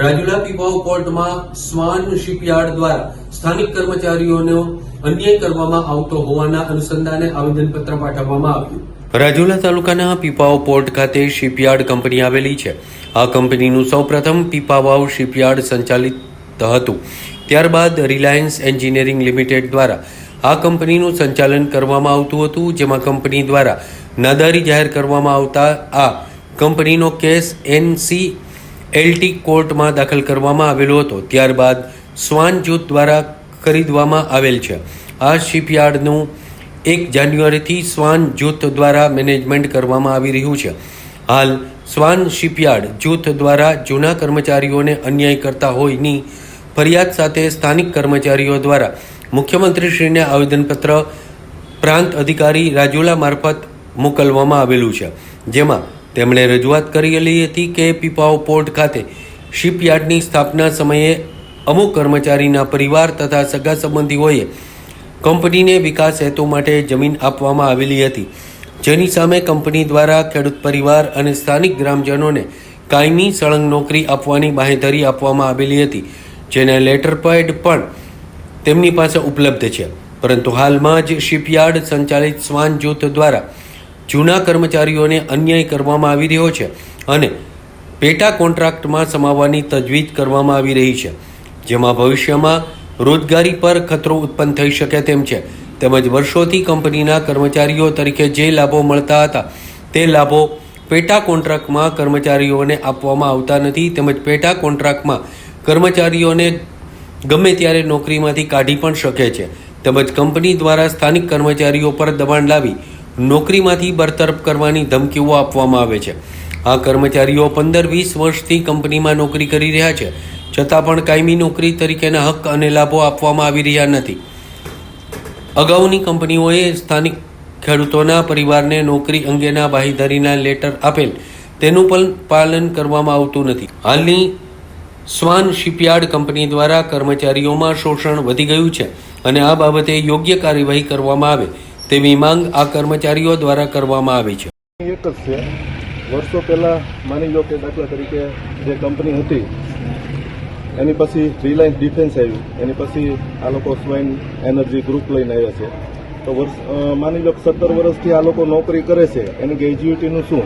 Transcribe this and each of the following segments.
રાજુલા પીપાવ પોર્ટમાં સ્વાન shipyard દ્વારા સ્થાનિક કર્મચારીઓનો અન્યાય કરવામાં આવતો હોવાના અનુસંધાને આવેદનપત્ર પાઠવવામાં આવ્યું. રાજુલા તાલુકાના પીપાવ પોર્ટ ખાતે શિપયાર્ડ કંપની આવેલી છે. આ કંપનીનું સૌપ્રથમ પીપાવાવ શિપયાર્ડ સંચાલિત હતું. ત્યારબાદ રિલાયન્સ એન્જિનિયરિંગ લિમિટેડ દ્વારા આ કંપનીનું સંચાલન કરવામાં આવતું હતું, જેમાં કંપની દ્વારા નાદારી જાહેર કરવામાં આવતા આ કંપનીનો કેસ એનસી એલટી કોર્ટમાં દાખલ કરવામાં આવેલો હતો. ત્યારબાદ સ્વાન જૂથ દ્વારા ખરીદવામાં આવેલ છે. આ શિપયાર્ડનું એક જાન્યુઆરીથી સ્વાન જૂથ દ્વારા મેનેજમેન્ટ કરવામાં આવી રહ્યું છે. હાલ સ્વાન શિપયાર્ડ જૂથ દ્વારા જૂના કર્મચારીઓને અન્યાય કરતા હોયની ફરિયાદ સાથે સ્થાનિક કર્મચારીઓ દ્વારા મુખ્યમંત્રીશ્રીને આવેદનપત્ર પ્રાંત અધિકારી રાજુલા મારફત મોકલવામાં આવેલું છે. જેમાં તેમણે રજૂઆત કરેલી હતી કે પીપાઓ પોર્ટ ખાતે શિપયાર્ડની સ્થાપના સમયે અમુક કર્મચારીના પરિવાર તથા સગા સંબંધીઓએ કંપનીને વિકાસ હેતુ માટે જમીન આપવામાં આવેલી હતી, જેની સામે કંપની દ્વારા ખેડૂત પરિવાર અને સ્થાનિક ગ્રામજનોને કાયમી સળંગ નોકરી આપવાની બાંહેધરી આપવામાં આવેલી હતી, જેને લેટર પેડ પણ તેમની પાસે ઉપલબ્ધ છે. પરંતુ હાલમાં જ શિપયાર્ડ સંચાલિત સ્વાન જૂથ દ્વારા જૂના કર્મચારીઓને અન્યાય કરવામાં આવી રહ્યો છે અને પેટા કોન્ટ્રાક્ટમાં સમાવવાની તજવીજ કરવામાં આવી રહી છે. જેમાં ભવિષ્યમાં રોજગારી પર ખતરો ઉત્પન્ન થઈ શકે તેમ છે. તેમજ વર્ષોથી કંપનીના કર્મચારીઓ તરીકે જે લાભો મળતા હતા, તે લાભો પેટા કોન્ટ્રાક્ટમાં કર્મચારીઓને આપવામાં આવતા નથી. તેમજ પેટા કોન્ટ્રાક્ટમાં કર્મચારીઓને ગમે ત્યારે નોકરીમાંથી કાઢી પણ શકે છે. તેમજ કંપની દ્વારા સ્થાનિક કર્મચારીઓ પર દબાણ લાવી નોકરીમાંથી બરતરફ કરવાની ધમકીઓ આપવામાં આવે છે. આ કર્મચારીઓ પંદર વીસ વર્ષથી કંપનીમાં નોકરી કરી રહ્યા છે. છતાં પણ કાયમી નોકરી તરીકેના હક અને લાભો આપવામાં આવી રહ્યા નથી. અગાઉની કંપનીઓએ સ્થાનિક ખેડૂતોના પરિવારને નોકરી અંગેના બાહીધરીના લેટર આપેલ. તેનું પણ પાલન કરવામાં આવતું નથી. હાલની સ્વાન શિપયાર્ડ કંપની દ્વારા કર્મચારીઓમાં શોષણ વધી ગયું છે અને આ બાબતે યોગ્ય કાર્યવાહી કરવામાં આવે. તેવી માંગ આ કર્મચારીઓ દ્વારા કરવામાં આવી છે. એક જ છે. વર્ષો પહેલાં માની લો કે દાખલા તરીકે જે કંપની હતી, એની પછી રિલાયન્સ ડિફેન્સ આવ્યું. એની પછી આ લોકો સ્વાઇન એનર્જી ગ્રુપ લઈને આવ્યા છે. તો વર્ષ માની લો કે સત્તર વર્ષથી આ લોકો નોકરી કરે છે. એની ગ્રેજ્યુએટીનું શું?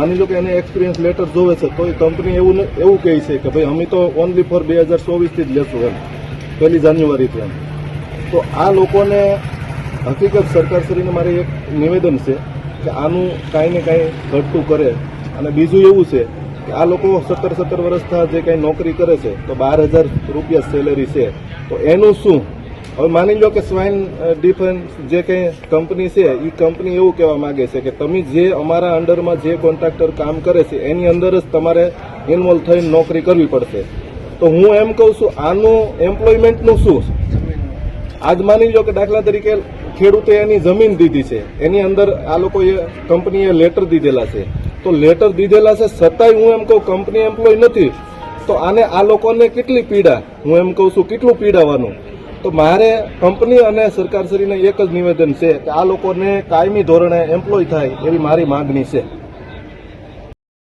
માની લો કે એને એક્સપિરિયન્સ લેટર જોવે છે, તો એ કંપની એવું એવું કહે છે કે ભાઈ અમે તો ઓનલી ફોર બે હજાર ચોવીસથી જ લેશું એમ, પહેલી જાન્યુઆરીથી એમ. તો આ લોકોને હકીકત સરકારશ્રીને મારે એક નિવેદન છે કે આનું કાંઈ ને કાંઈ ઘટતું કરે અને બીજું એવું છે કે આ લોકો સત્તર સત્તર વર્ષના જે કાંઈ નોકરી કરે છે, તો બાર હજાર રૂપિયા સેલેરી છે. તો એનું શું? હવે માની લો કે સ્વાઇન ડિફેન્સ જે કંઈ કંપની છે એ કંપની એવું કહેવા માંગે છે કે તમે જે અમારા અંડરમાં જે કોન્ટ્રાક્ટર કામ કરે છે, એની અંદર જ તમારે ઇન્વોલ્વ થઈને નોકરી કરવી પડશે. તો હું એમ કહું છું, આનું એમ્પ્લોયમેન્ટનું શું? આજ માની લો કે દાખલા તરીકે ખેડૂતે એની જમીન દીધી છે. એની અંદર આ લોકોએ કંપનીએ લેટર દીધેલા છે. તો લેટર દીધેલા છે, છતાંય હું એમ કહું, કંપની એમ્પ્લોય નથી. તો આને આ લોકોને કેટલી પીડા? હું એમ કહું છું, કેટલું પીડાવાનું? તો મારે કંપની અને સરકારશ્રીને એક જ નિવેદન છે કે આ લોકોને કાયમી ધોરણે એમ્પ્લોય થાય એવી મારી માગણી છે.